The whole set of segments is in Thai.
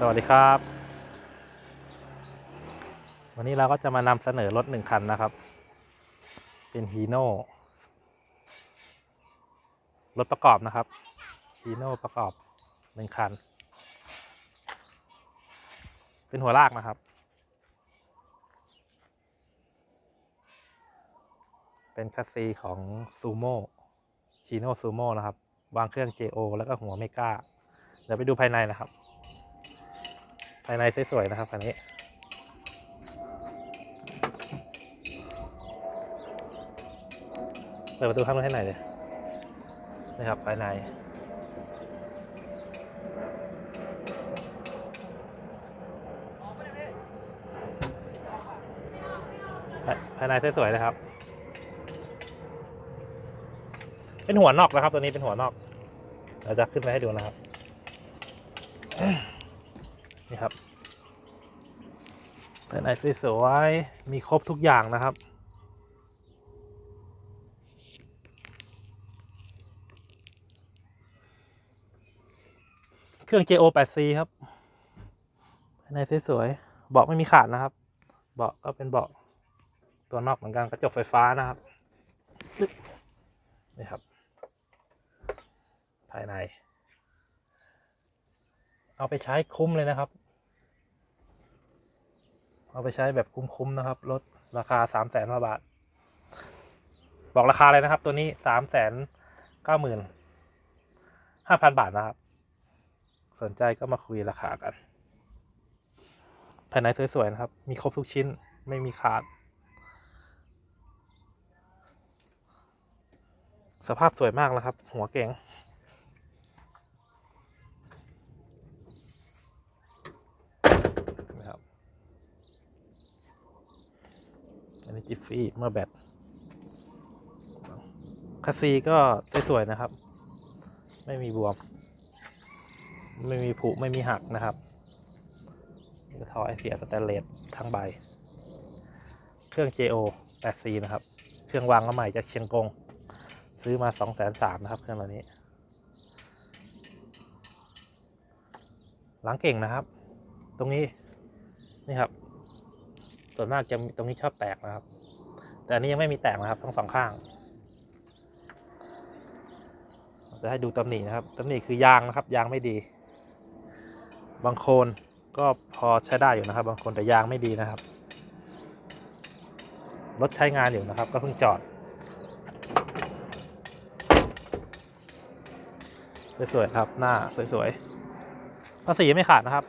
สวัสดีครับ วันนี้เราก็จะมานำเสนอรถหนึ่งคันนะครับ เป็นฮีโน่รถประกอบนะครับฮีโน่ประกอบหนึ่งคัน เป็นหัวลากนะครับ เป็นคัสซีของซูโม่ชีโน่ซูโม่นะครับ วางเครื่อง JO แล้วก็หัวเมกาเดี๋ยวไปดูภายในนะครับ ภายในสวยๆนะครับคันนี้เปิดประตูข้างนู้นให้หน่อยเลยนะครับภายในภายภายในสวยๆนะครับ เป็นหัวนอกนะครับ ตัวนี้เป็นหัวนอก เราจะขึ้นไปให้ดูนะครับ นี่ครับภายในสวยๆมีครบทุกอย่างนะครับ เครื่อง JO 8C ครับภายในสวยๆเบาะไม่มีขาดนะครับ เบาะก็เป็นเบาะตัวนอกเหมือนกันกระจกไฟฟ้านะครับปึ๊บนี่ครับ ภายใน เอาไปใช้คุ้มเลยนะครับ เอาไปใช้แบบคุ้มๆนะครับลดราคาสามแสนบาท บอกราคาเลยนะครับ ตัวนี้สามแสนเก้าหมื่นห้าพันบาทนะครับ สนใจก็มาคุยราคากันภายในสวยๆนะครับ มีครบทุกชิ้นไม่มีขาด สภาพสวยมากนะครับ หัวเก่ง นะครับ อันนี้จิฟฟี่เมื่อแบตคัสซีก็สวยๆนะครับ ไม่มีบวม ไม่มีผุไม่มีหักนะครับก็ท่อไอเสียสแตนเลสทั้งใบ เครื่อง JO 8C นะครับ เครื่องวางก็ใหม่จากเชียงกง ซื้อมา2 3 0 0 0นะครับ เครื่องตัวนี้ ล้างเก่งนะครับ ตรงนี้ นี่ครับ ส่วนมากจะตรงนี้ชอบแตกนะครับ แต่อันนี้ยังไม่มีแตกนะครับทั้งสองข้างจะให้ดูตำหนินะครับตำหนิคือยางนะครับ ยางไม่ดี บางคนก็พอใช้ได้อยู่นะครับ บางคนแต่ยางไม่ดีนะครับรถใช้งานอยู่นะครับ ก็เพิ่งจอดสวยๆครับ หน้าสวยๆภาษีไม่ขาดนะครับ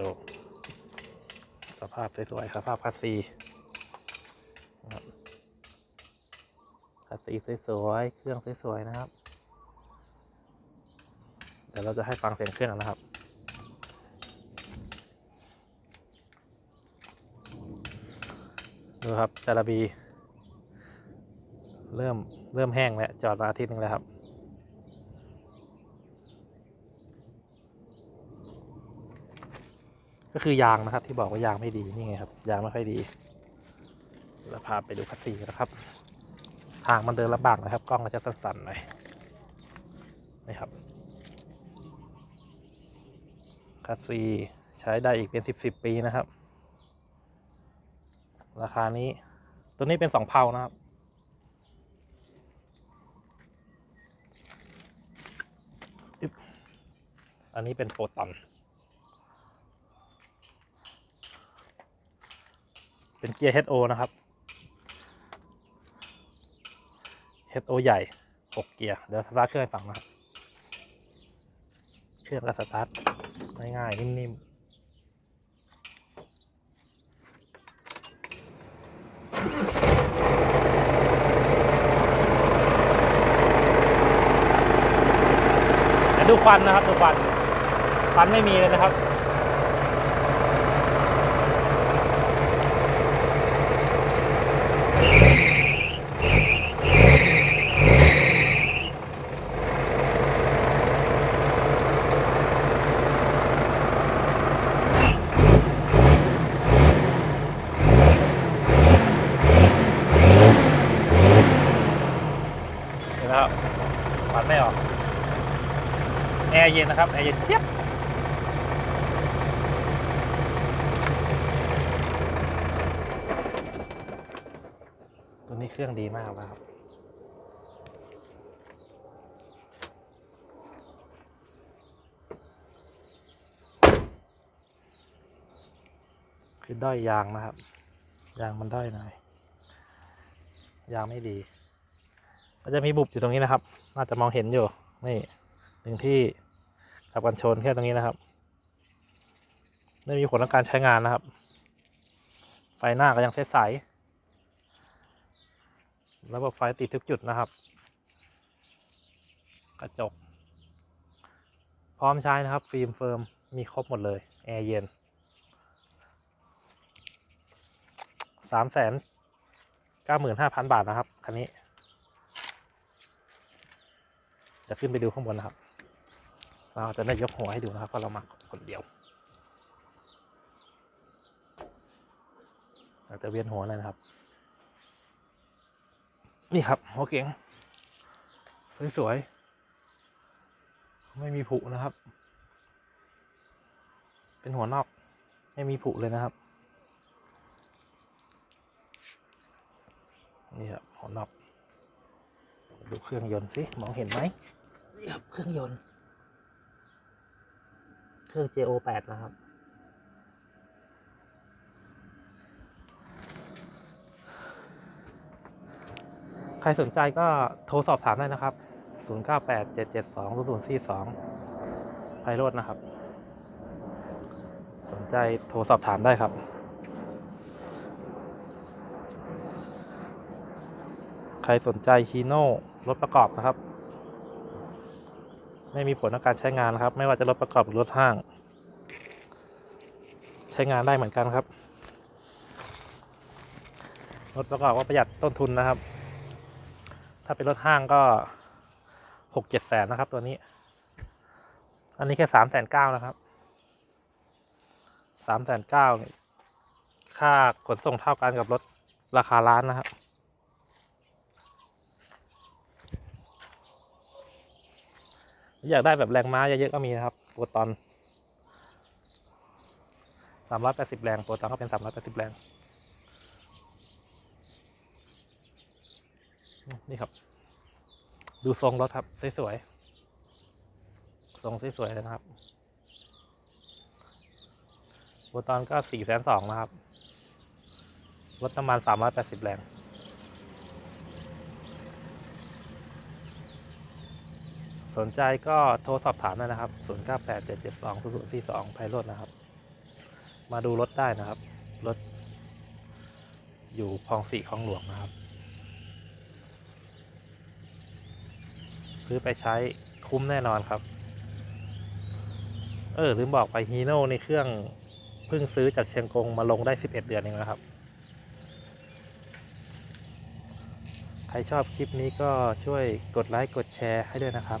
ดูสภาพสวยๆครับภาพคัสซีคัสซีสวยๆเครื่องสวยๆนะครับ เดี๋ยวเราจะให้ฟังเสียงเครื่องนะครับดูครับจาระบี เริ่มเริ่มแห้งแล้วจอดมาอาทิตย์หนึงแล้วครับ ก็คือยางนะครับ ที่บอกว่ายางไม่ดีนี่ไงครับยางไม่ค่อยดีเราพาไปดูคัสซีนะครับ ทางมันเดินลำบากนะครับ กล้องก็จะสั่นๆหน่อยนี่ครับคัสซีใช้ได้อีกเป็นสิบสิบปีนะครับ ราคานี้ตัวนี้เป็นสองเพานะครับอึ๊บอันนี้เป็นโปรตอน เป็นเกียร์ HO นะครับ HO ใหญ่ 6 เกียร์ เดี๋ยวสตาร์ทเครื่องให้ฟังนะครับเครื่องก็สตาร์ทง่ายๆนิ่มๆดูควันนะครับดูควันควันไม่มีเลยนะครับ ร์เย็นนะครับแอร์เย็นเชียบตัวนี้เครื่องดีมากนะครับคือด้อยยางนะครับ ยางมันด้อยหน่อยยางไม่ดีมันจะมีบุบอยู่ตรงนี้นะครับ น่าจะมองเห็นอยู่ นี่หนึ่งที่ กับกันชนแค่ตรงนี้นะครับ ไม่มีผลต่อการใช้งานนะครับ ไฟหน้าก็ยังใสๆระบบไฟติดทุกจุดนะครับ กระจก พร้อมใช้นะครับ ฟิล์มเฟิร์มมีครบหมดเลย แอร์เย็นสามแสนเก้าหมื่นห้าพันบาทนะครับ คันนี้ จะขึ้นไปดูข้างบนนะครับ เราจะได้ยกหัวให้ดูนะครับเพราะเรามาคนเดียวเราจะเวียนหัวเลยนะครับ นี่ครับหัวเก๋งสวยๆไม่มีผุนะครับ เป็นหัวนอกไม่มีผุเลยนะครับ นี่ครับหัวนอกดูเครื่องยนต์สิมองเห็นไหมนี่ครับเครื่องยนต์ เครื่อง JO8 นะครับ ใครสนใจก็โทรสอบถามได้นะครับ 098 772 0042ไพโรดนะครับ สนใจโทรสอบถามได้ครับใครสนใจฮีโน่รถประกอบนะครับ ไม่มีผลต่อการใช้งานนะครับ ไม่ว่าจะรถประกอบหรือรถห้าง ใช้งานได้เหมือนกันครับ รถประกอบก็ประหยัดต้นทุนนะครับ ถ้าเป็นรถห้างก็หกเจ็ดแสนนะครับ ตัวนี้ อันนี้แค่สามแสนเก้านะครับสามแสนเก้าค่าขนส่งเท่ากันกับรถราคาล้านนะครับ อยากได้แบบแรงม้าเยอะๆก็มีนะครับโปรตอนสามร้อยแปดสิบแรงโปรตอนก็เป็นสามร้อยแปดสิบแรง นี่ครับ ดูทรงรถครับ สวยๆ ทรงสวยๆเลยนะครับโปรตอนก็สี่แสนสองนะครับ รถน้ำมันสามร้อยแปดสิบแรง สนใจก็โทรสอบถามได้นะครับ 0 9 8 7 7 2 0 0 4 2ไพโรดนะครับ มาดูรถได้นะครับ รถ อยู่คลองสี่คลองหลวงนะครับ ซื้อไปใช้คุ้มแน่นอนครับ เออลืมบอกไปฮีโน่ในเครื่องเพิ่งซื้อจากเชียงกงมาลงได้ 11 เดือนเองนะครับ ใครชอบคลิปนี้ก็ช่วยกดไลค์กดแชร์ให้ด้วยนะครับ